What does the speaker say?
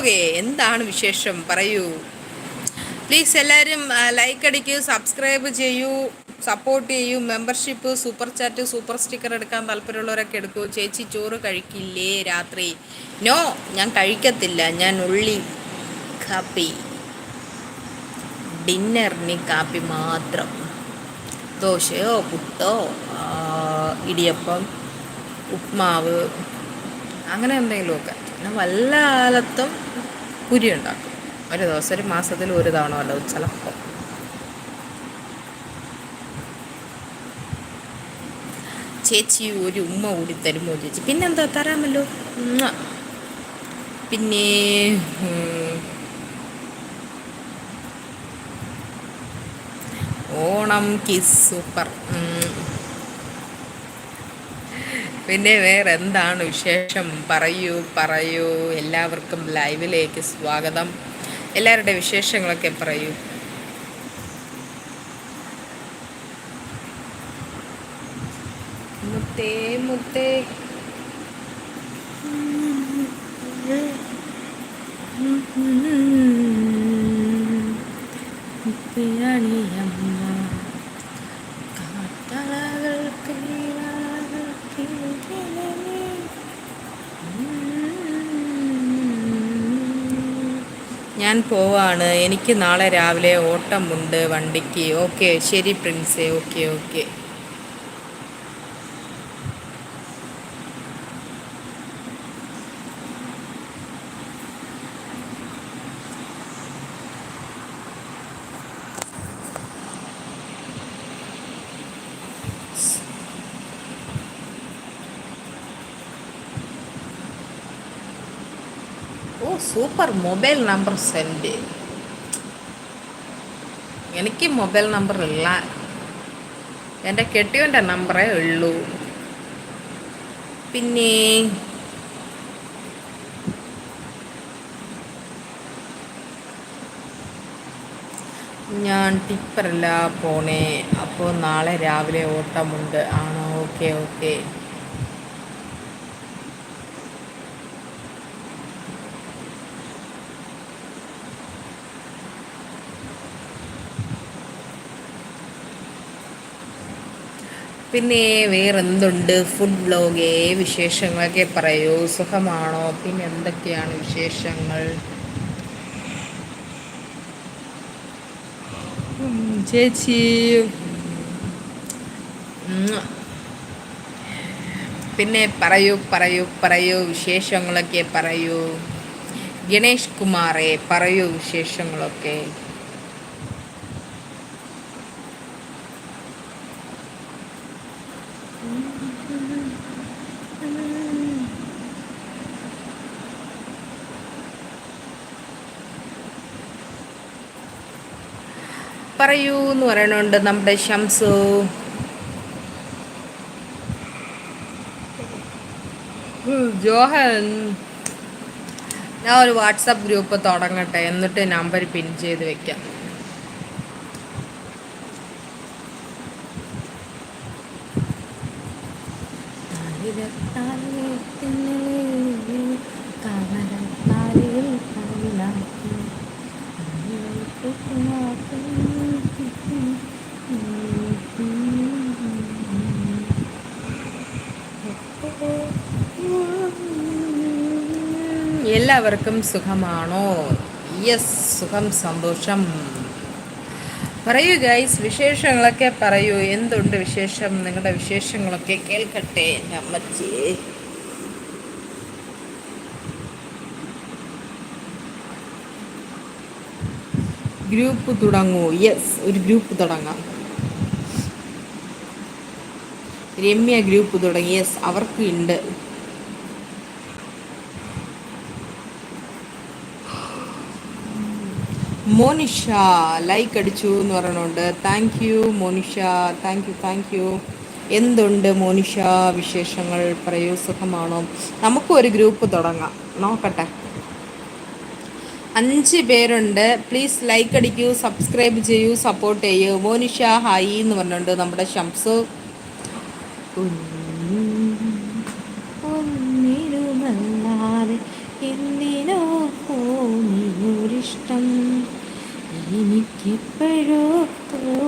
വ്ലോഗേ എന്താണ് വിശേഷം? പറയൂ. പ്ലീസ് എല്ലാവരും ലൈക്ക് അടിക്കൂ സബ്സ്ക്രൈബ് ചെയ്യൂ സപ്പോർട്ട് ചെയ്യൂ membership super chat super sticker എടുക്കാൻ താല്പര്യമുള്ളവരൊക്കെ എടുക്കൂ. ചേച്ചി ചോറ് കഴിക്കില്ലേ രാത്രി? നോ ഞാൻ കഴിക്കത്തില്ല. ഞാൻ ഉള്ളി കാപ്പി ഡിന്നറിന് കാപ്പി മാത്രം. ദോശയോ പുട്ടോ ഇടിയപ്പം ഉപ്മാവ് അങ്ങനെ എന്തെങ്കിലുമൊക്കെ. പിന്നെ വല്ല കാലത്തും പുരി ഉണ്ടാക്കും ഒരു ദിവസം ഒരു മാസത്തിൽ ഒരു തവണ വല്ലതും ചിലപ്പോൾ ചേച്ചി ഒരു ഉമ്മ കൂടി തരുമോ ചേച്ചി? പിന്നെന്താ തരാമല്ലോ. പിന്നെ ഓണം കിസ് സൂപ്പർ. പിന്നെ വേറെ എന്താണ് വിശേഷം? പറയൂ പറയൂ. എല്ലാവർക്കും ലൈവിലേക്ക് സ്വാഗതം. എല്ലാവരുടെ വിശേഷങ്ങളൊക്കെ പറയൂ. മുത്തേ മുത്തേ. ഞാൻ പോവാണ്. എനിക്ക് നാളെ രാവിലെ ഓട്ടമുണ്ട് വണ്ടിക്ക്. ഓക്കെ ശരി പ്രിൻസേ. Okay okay. Super mobile number send. എനിക്ക് മൊബൈൽ നമ്പർ ഇല്ല എന്റെ കെട്ടിയോന്റെ നമ്പറേ ഉള്ളൂ. പിന്നെ ഞാൻ ടിപ്പറല്ല പോണേ. അപ്പോൾ നാളെ രാവിലെ ഓട്ടമുണ്ട്. ആണോ? Okay okay. പിന്നെ വേറെന്തുണ്ട്? ഫുഡ് ബ്ലോഗേ വിശേഷങ്ങളൊക്കെ പറയൂ. സുഖമാണോ? പിന്നെ എന്തൊക്കെയാണ് വിശേഷങ്ങൾ? ചേച്ചി. പിന്നെ പറയൂ പറയൂ പറയൂ. വിശേഷങ്ങളൊക്കെ പറയൂ. ഗണേഷ് കുമാറെ പറയൂ വിശേഷങ്ങളൊക്കെ. പറയൂ എന്ന് പറയണുണ്ട് നമ്മുടെ ഷംസു. ജോഹൻ. ഞാൻ ഒരു വാട്സപ്പ് ഗ്രൂപ്പ് തുടങ്ങട്ടെ എന്നിട്ട് നമ്പർ പിൻ ചെയ്ത് വെക്കാം. എല്ലാവർക്കും സുഖമാണോ? യെസ് സുഖം സന്തോഷം. പറയൂ ഗൈസ് വിശേഷങ്ങളൊക്കെ പറയൂ. എന്തുണ്ട് വിശേഷം? നിങ്ങളുടെ വിശേഷങ്ങളൊക്കെ കേൾക്കട്ടെ അമ്മച്ചി. ഗ്രൂപ്പ് തുടങ്ങൂ. യെസ് ഒരു ഗ്രൂപ്പ് തുടങ്ങാം. രമ്യ ഗ്രൂപ്പ് തുടങ്ങി. യെസ് അവർക്ക് ഉണ്ട്. മോനിഷ ലൈക്ക് അടിച്ചു എന്ന് പറയണുണ്ട് thank you Monisha thank you thank you എന്തുണ്ട് മോനിഷ വിശേഷങ്ങൾ? പറയൂ സുഖമാണോ? നമുക്കും ഒരു ഗ്രൂപ്പ് തുടങ്ങാം. നോക്കട്ടെ. അഞ്ച് പേരുണ്ട്. പ്ലീസ് ലൈക്ക് അടിക്കൂ സബ്സ്ക്രൈബ് ചെയ്യൂ സപ്പോർട്ട് ചെയ്യൂ. മോനിഷ ഹായി എന്ന് പറഞ്ഞുകൊണ്ട് നമ്മുടെ ഷംസു